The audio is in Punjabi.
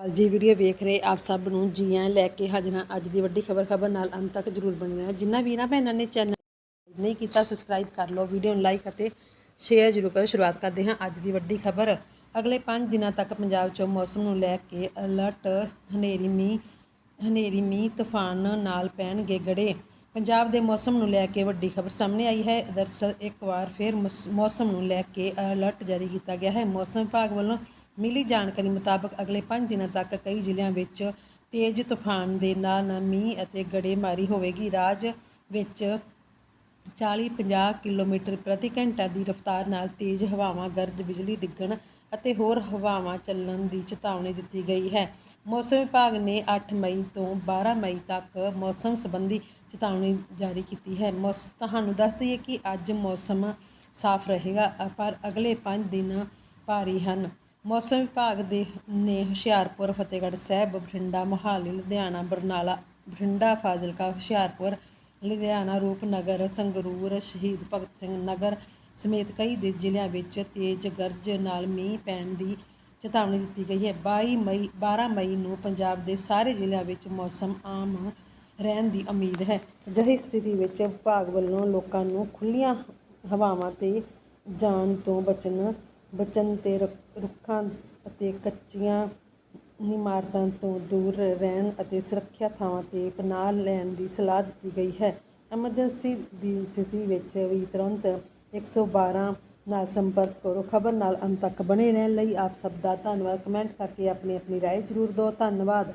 ਹਾਲ ਜੀ ਵੀਡੀਓ ਵੇਖ ਰਹੇ ਆਪ ਸਭ ਨੂੰ ਜੀ ਆਇਆਂ ਲੈ ਕੇ ਹਾਜ਼ਰਾਂ ਅੱਜ ਦੀ ਵੱਡੀ ਖਬਰ ਖਬਰ ਨਾਲ ਅੰਤ ਤੱਕ ਜਰੂਰ ਬਣੇ ਰਹਿਣਾ ਜਿੰਨਾ ਵੀਰਾਂ ਭੈਣਾਂ ਨੇ ਚੈਨਲ ਨਹੀਂ ਕੀਤਾ ਸਬਸਕ੍ਰਾਈਬ ਕਰ ਲਓ ਵੀਡੀਓ ਨੂੰ ਲਾਈਕ ਅਤੇ ਸ਼ੇਅਰ ਜ਼ਰੂਰ ਕਰੋ। ਸ਼ੁਰੂਆਤ ਕਰਦੇ ਹਾਂ ਅੱਜ ਦੀ ਵੱਡੀ ਖਬਰ। ਅਗਲੇ 5 ਦਿਨਾਂ ਤੱਕ ਪੰਜਾਬ 'ਚ ਮੌਸਮ ਨੂੰ ਲੈ ਕੇ ਅਲਰਟ ਹਨੇਰੀ ਮੀਂਹ ਹਨੇਰੀ ਮੀਂਹ, ਤੂਫਾਨ ਨਾਲ ਪੈਣਗੇ ਗੜੇ। ਪੰਜਾਬ ਦੇ ਮੌਸਮ ਨੂੰ ਲੈ ਕੇ ਵੱਡੀ ਖਬਰ ਸਾਹਮਣੇ ਆਈ ਹੈ। ਦਰਅਸਲ ਇੱਕ ਵਾਰ ਫਿਰ ਮੌਸ- ਮੌਸਮ ਨੂੰ ਲੈ ਕੇ ਅਲਰਟ ਜਾਰੀ ਕੀਤਾ ਗਿਆ ਹੈ। ਮੌਸਮ ਵਿਭਾਗ ਵੱਲੋਂ ਮਿਲੀ ਜਾਣਕਾਰੀ ਮੁਤਾਬਕ ਅਗਲੇ 5 ਦਿਨਾਂ ਤੱਕ ਕਈ ਜ਼ਿਲ੍ਹਿਆਂ ਵਿੱਚ ਤੇਜ਼ ਤੂਫਾਨ ਦੇ ਨਾਲ ਨਾਲ ਮੀਂਹ ਅਤੇ ਗੜੇਮਾਰੀ ਹੋਵੇਗੀ। ਰਾਜ ਵਿੱਚ 40-50 ਕਿਲੋਮੀਟਰ ਪ੍ਰਤੀ ਘੰਟਾ ਦੀ ਰਫ਼ਤਾਰ ਨਾਲ ਤੇਜ਼ ਹਵਾਵਾਂ, ਗਰਜ ਬਿਜਲੀ ਡਿੱਗਣ ਅਤੇ ਹੋਰ ਹਵਾਵਾਂ ਚੱਲਣ ਦੀ ਚੇਤਾਵਨੀ ਦਿੱਤੀ ਗਈ ਹੈ। ਮੌਸਮ ਵਿਭਾਗ ਨੇ 8 ਮਈ ਤੋਂ 12 ਮਈ ਤੱਕ ਮੌਸਮ ਸੰਬੰਧੀ ਚੇਤਾਵਨੀ ਜਾਰੀ ਕੀਤੀ ਹੈ। ਮੌਸ, ਤੁਹਾਨੂੰ ਦੱਸ ਦਈਏ ਕਿ ਅੱਜ ਮੌਸਮ ਸਾਫ਼ ਰਹੇਗਾ, ਪਰ ਅਗਲੇ 5 ਦਿਨ ਭਾਰੀ ਹਨ। ਮੌਸਮ ਵਿਭਾਗ ਦੇ, ਨੇ ਹੁਸ਼ਿਆਰਪੁਰ, ਫਤਿਹਗੜ੍ਹ ਸਾਹਿਬ, ਬਠਿੰਡਾ, ਮੋਹਾਲੀ, ਲੁਧਿਆਣਾ, ਬਰਨਾਲਾ, ਬਠਿੰਡਾ, ਫਾਜ਼ਿਲਕਾ, ਹੁਸ਼ਿਆਰਪੁਰ ਲੁਧਿਆਣਾ, ਰੂਪਨਗਰ, ਸੰਗਰੂਰ, ਸ਼ਹੀਦ ਭਗਤ ਸਿੰਘ ਨਗਰ ਸਮੇਤ ਕਈ ਦੇ ਜ਼ਿਲ੍ਹਿਆਂ ਵਿੱਚ ਤੇਜ਼ ਗਰਜ ਨਾਲ ਮੀਂਹ ਪੈਣ ਦੀ ਚੇਤਾਵਨੀ ਦਿੱਤੀ ਗਈ ਹੈ। 22 ਮਈ 12 ਮਈ ਨੂੰ ਪੰਜਾਬ ਦੇ ਸਾਰੇ ਜ਼ਿਲ੍ਹਿਆਂ ਵਿੱਚ ਮੌਸਮ ਆਮ ਰਹਿਣ ਦੀ ਉਮੀਦ ਹੈ। ਅਜਿਹੀ ਸਥਿਤੀ ਵਿੱਚ ਵਿਭਾਗ ਵੱਲੋਂ ਲੋਕਾਂ ਨੂੰ ਖੁੱਲੀਆਂ ਹਵਾਵਾਂ ਤੇ ਜਾਣ ਤੋਂ ਬਚਣ ਬਚਣ ਤੇ ਰੁੱਖਾਂ ਅਤੇ ਕੱਚੀਆਂ ਇਮਾਰਤਾਂ ਤੋਂ ਦੂਰ ਰਹਿਣ ਅਤੇ ਸੁਰੱਖਿਆ ਥਾਵਾਂ 'ਤੇ ਪਨਾਹ ਲੈਣ ਦੀ ਸਲਾਹ ਦਿੱਤੀ ਗਈ ਹੈ। ਐਮਰਜੈਂਸੀ ਦੀ ਸਥਿਤੀ ਵਿੱਚ ਵੀ ਤੁਰੰਤ ਇੱਕ ਸੌ ਬਾਰਾਂ ਨਾਲ ਸੰਪਰਕ ਕਰੋ। ਖਬਰ ਨਾਲ ਅੰਤ ਤੱਕ ਬਣੇ ਰਹਿਣ ਲਈ ਆਪ ਸਭ ਦਾ ਧੰਨਵਾਦ। ਕਮੈਂਟ ਕਰਕੇ ਆਪਣੀ ਆਪਣੀ ਰਾਏ ਜ਼ਰੂਰ ਦਿਓ। ਧੰਨਵਾਦ।